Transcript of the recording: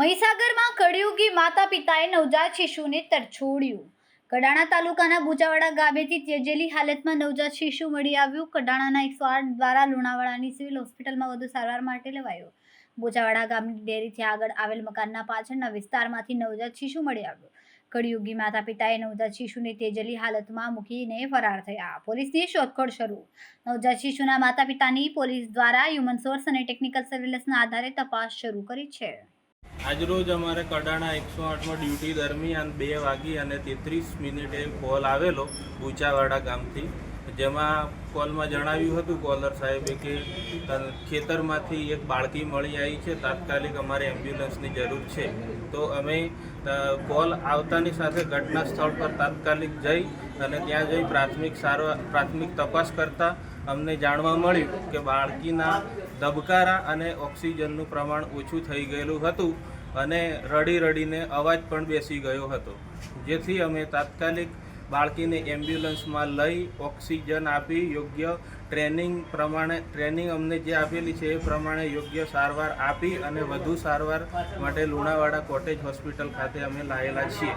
મહીસાગરમાં કળિયુગી માતા પિતાએ નવજાત શિશુને તરછોડ્યું. કડાણા તાલુકાના બુચાવાડા ગામેથી ત્યજેલી હાલતમાં નવજાત શિશુ મળી આવ્યું. કડાણાના એકસો આઠ દ્વારા લુણાવાડાની સિવિલ હોસ્પિટલમાં વધુ સારવાર માટે લેવાયો. બુચાવાડા ગામની ડેરીથી આગળ આવેલ મકાનના પાછળના વિસ્તારમાંથી નવજાત શિશુ મળી આવ્યું. કળિયુગી માતા પિતાએ નવજાત શિશુને તેજલી હાલતમાં મૂકીને ફરાર થયા. પોલીસની શોધખોળ શરૂ. નવજાત શિશુના માતા પિતાની પોલીસ દ્વારા હ્યુમન સોર્સ અને ટેકનિકલ સર્વેલન્સના આધારે તપાસ શરૂ કરી છે. આજરોજ અમારે કડાણા એકસો આઠમાં ડ્યુટી દરમિયાન બે વાગી અને તેત્રીસ મિનિટે કોલ આવેલો ઊંચાવાડા ગામથી. જેમાં કોલમાં જણાવ્યું હતું કોલર સાહેબે કે ખેતરમાંથી એક બાળકી મળી આવી છે, તાત્કાલિક અમારે એમ્બ્યુલન્સની જરૂર છે. તો અમે કોલ આવતાની સાથે ઘટના સ્થળ પર તાત્કાલિક જઈ અને ત્યાં જઈ પ્રાથમિક સારવાર પ્રાથમિક તપાસ કરતાં અમને જાણવા મળ્યું કે બાળકીના ધબકારા અને ઓક્સિજનનું પ્રમાણ ઓછું થઈ ગયેલું હતું અને રડી રડીને અવાજ પણ બેસી ગયો હતો. જેથી અમે તાત્કાલિક બાળકીને એમ્બ્યુલન્સમાં લઈ ઓક્સિજન આપી યોગ્ય ટ્રેનિંગ પ્રમાણે, ટ્રેનિંગ અમને જે આપેલી છે એ પ્રમાણે યોગ્ય સારવાર આપી અને વધુ સારવાર માટે લુણાવાડા કોટેજ હોસ્પિટલ ખાતે અમે લાયેલા છીએ.